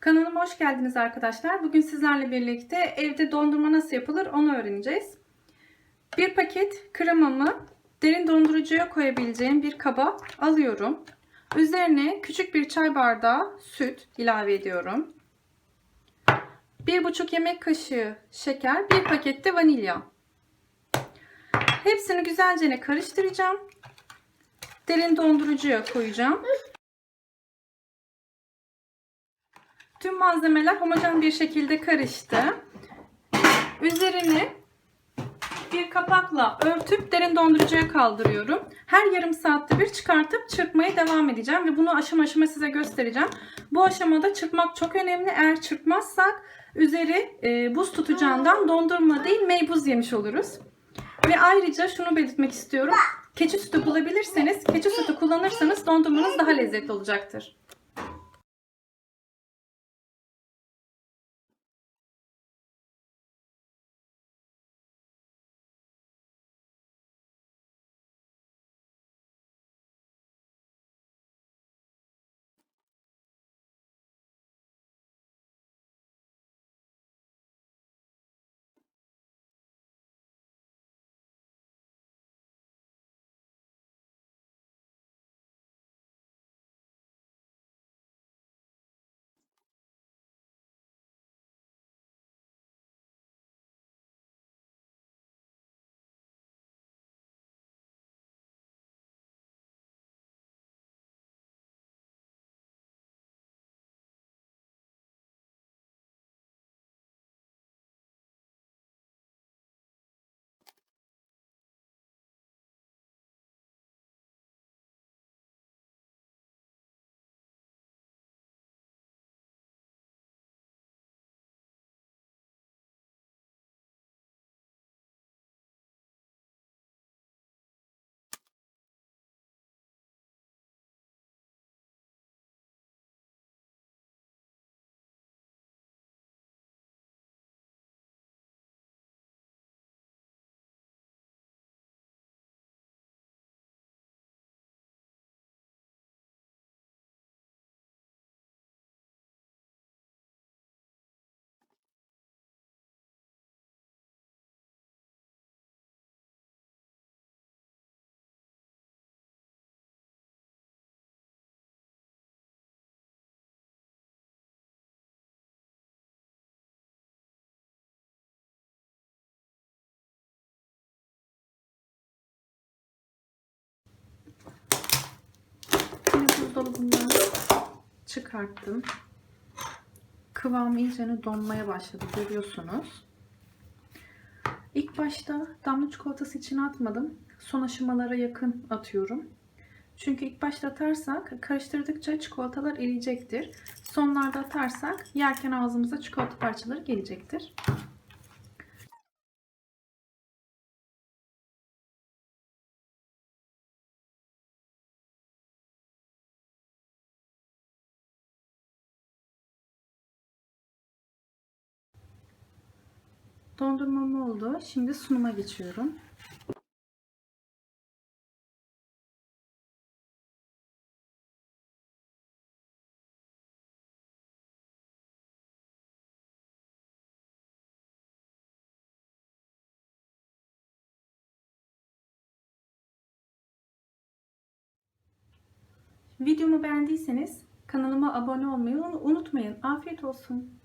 Kanalıma hoş geldiniz arkadaşlar. Bugün sizlerle birlikte evde dondurma nasıl yapılır onu öğreneceğiz. Bir paket kremamı derin dondurucuya koyabileceğim bir kaba alıyorum. Üzerine küçük bir çay bardağı süt ilave ediyorum. 1,5 yemek kaşığı şeker, bir paket de vanilya. Hepsini güzelce karıştıracağım. Derin dondurucuya koyacağım. Tüm malzemeler homojen bir şekilde karıştı. Üzerini bir kapakla örtüp derin dondurucuya kaldırıyorum. Her yarım saatte bir çıkartıp çırpmaya devam edeceğim ve bunu aşama aşama size göstereceğim. Bu aşamada çırpmak çok önemli. Eğer çırpmazsak üzeri e, buz tutacağından dondurma değil meybuz yemiş oluruz. Ve ayrıca şunu belirtmek istiyorum. Keçi sütü bulabilirseniz, keçi sütü kullanırsanız dondurmanız daha lezzetli olacaktır. Buzdolabından çıkarttım. Kıvamı iyicene donmaya başladı görüyorsunuz. İlk başta damla çikolatası içine atmadım. Son aşamalara yakın atıyorum. Çünkü ilk başta atarsak karıştırdıkça çikolatalar eriyecektir. Sonlarda atarsak yerken ağzımıza çikolata parçaları gelecektir. Dondurmam oldu. Şimdi sunuma geçiyorum. Videomu beğendiyseniz kanalıma abone olmayı unutmayın. Afiyet olsun.